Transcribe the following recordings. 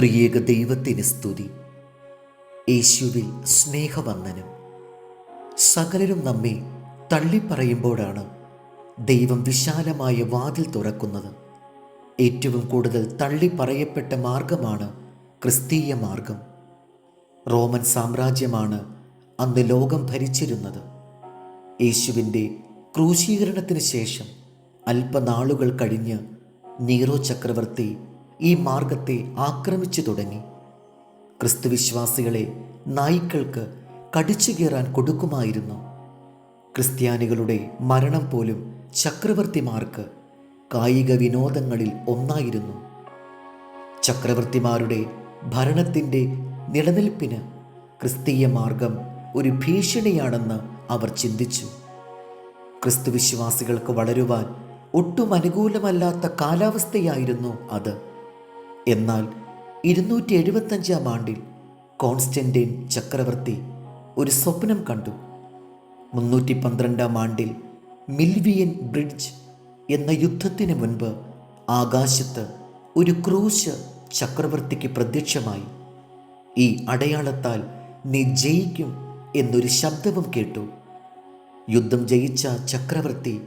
ത്രിയേക ദൈവത്തിന് സ്തുതി. യേശുവിൽ സ്നേഹവന്ദനം. സകലരും നമ്മെ തള്ളിപ്പറയുമ്പോഴാണ് ദൈവം വിശാലമായ വാതിൽ തുറക്കുന്നത്. ഏറ്റവും കൂടുതൽ തള്ളിപ്പറയപ്പെട്ട മാർഗമാണ് ക്രിസ്തീയ മാർഗം. റോമൻ സാമ്രാജ്യമാണ് അന്ന് ലോകം ഭരിച്ചിരുന്നത്. യേശുവിന്റെ ക്രൂശീകരണത്തിന് ശേഷം അല്പനാളുകൾ കഴിഞ്ഞ് നീറോ ചക്രവർത്തി ഈ മാർഗത്തെ ആക്രമിച്ചു തുടങ്ങി. ക്രിസ്തുവിശ്വാസികളെ നായ്ക്കൾക്ക് കടിച്ചു കയറാൻ കൊടുക്കുമായിരുന്നു. ക്രിസ്ത്യാനികളുടെ മരണം പോലും ചക്രവർത്തിമാർക്ക് കായിക വിനോദങ്ങളിൽ ഒന്നായിരുന്നു. ചക്രവർത്തിമാരുടെ ഭരണത്തിന്റെ നിലനിൽപ്പിന് ക്രിസ്തീയ മാർഗം ഒരു ഭീഷണിയാണെന്ന് അവർ ചിന്തിച്ചു. ക്രിസ്തുവിശ്വാസികൾക്ക് വളരുവാൻ ഒട്ടും അനുകൂലമല്ലാത്ത കാലാവസ്ഥയായിരുന്നു അത്. എന്നാൽ ഇരുന്നൂറ്റി എഴുപത്തഞ്ചാം ആണ്ടിൽ കോൺസ്റ്റന്റൈൻ ചക്രവർത്തി ഒരു സ്വപ്നം കണ്ടു. മുന്നൂറ്റി പന്ത്രണ്ടാം ആണ്ടിൽ മിൽവിയൻ ബ്രിഡ്ജ് എന്ന യുദ്ധത്തിന് മുൻപ് ആകാശത്ത് ഒരു ക്രൂശ് ചക്രവർത്തിക്ക് പ്രത്യക്ഷമായി. ഈ അടയാളത്താൽ നീ ജയിക്കും എന്നൊരു ശബ്ദവും കേട്ടു. യുദ്ധം ജയിച്ച ചക്രവർത്തി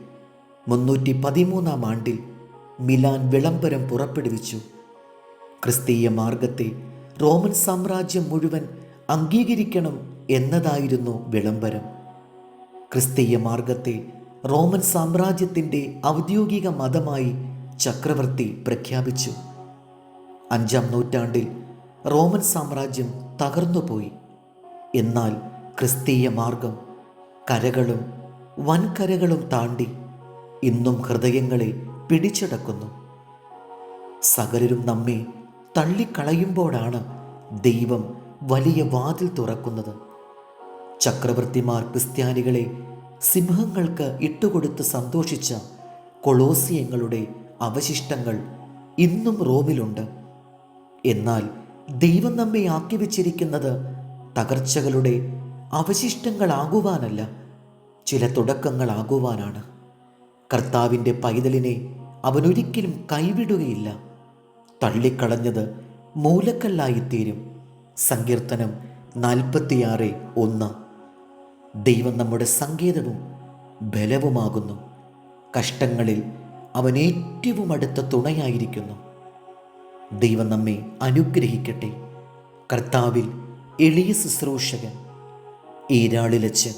മുന്നൂറ്റി പതിമൂന്നാം ആണ്ടിൽ മിലാൻ വിളംബരം പുറപ്പെടുവിച്ചു. ക്രിസ്തീയ മാർഗത്തെ റോമൻ സാമ്രാജ്യം മുഴുവൻ അംഗീകരിക്കണം എന്നതായിരുന്നു വിളംബരം. ക്രിസ്തീയ മാർഗത്തെ റോമൻ സാമ്രാജ്യത്തിന്റെ ഔദ്യോഗിക മതമായി ചക്രവർത്തി പ്രഖ്യാപിച്ചു. അഞ്ചാം നൂറ്റാണ്ടിൽ റോമൻ സാമ്രാജ്യം തകർന്നുപോയി. എന്നാൽ ക്രിസ്തീയ മാർഗം കരകളും വൻകരകളും താണ്ടി ഇന്നും ഹൃദയങ്ങളെ പിടിച്ചടക്കുന്നു. സകലരും നമ്മെ തള്ളിക്കളയുമ്പോഴാണ് ദൈവം വലിയ വാതിൽ തുറക്കുന്നത്. ചക്രവർത്തിമാർ ക്രിസ്ത്യാനികളെ സിംഹങ്ങൾക്ക് ഇട്ടുകൊടുത്ത് സന്തോഷിച്ച കൊളോസിയങ്ങളുടെ അവശിഷ്ടങ്ങൾ ഇന്നും റോമിലുണ്ട്. എന്നാൽ ദൈവം നമ്മെ ആക്കി വച്ചിരിക്കുന്നത് തകർച്ചകളുടെ അവശിഷ്ടങ്ങളാകുവാനല്ല ചില തുടക്കങ്ങളാകുവാനാണ്. കർത്താവിന്റെ പൈതലിനെ അവനൊരിക്കലും കൈവിടുകയില്ല. തള്ളിക്കളഞ്ഞത് മൂലക്കല്ലായിത്തീരും. സങ്കീർത്തനം നാൽപ്പത്തിയാറ് ഒന്ന്. ദൈവം നമ്മുടെ സങ്കേതവും ബലവുമാകുന്നു. കഷ്ടങ്ങളിൽ അവൻ ഏറ്റവും അടുത്ത തുണയായിരിക്കുന്നു. ദൈവം നമ്മെ അനുഗ്രഹിക്കട്ടെ. കർത്താവിൽ എളിയ ശുശ്രൂഷകൻ ഈരാളിലച്ച്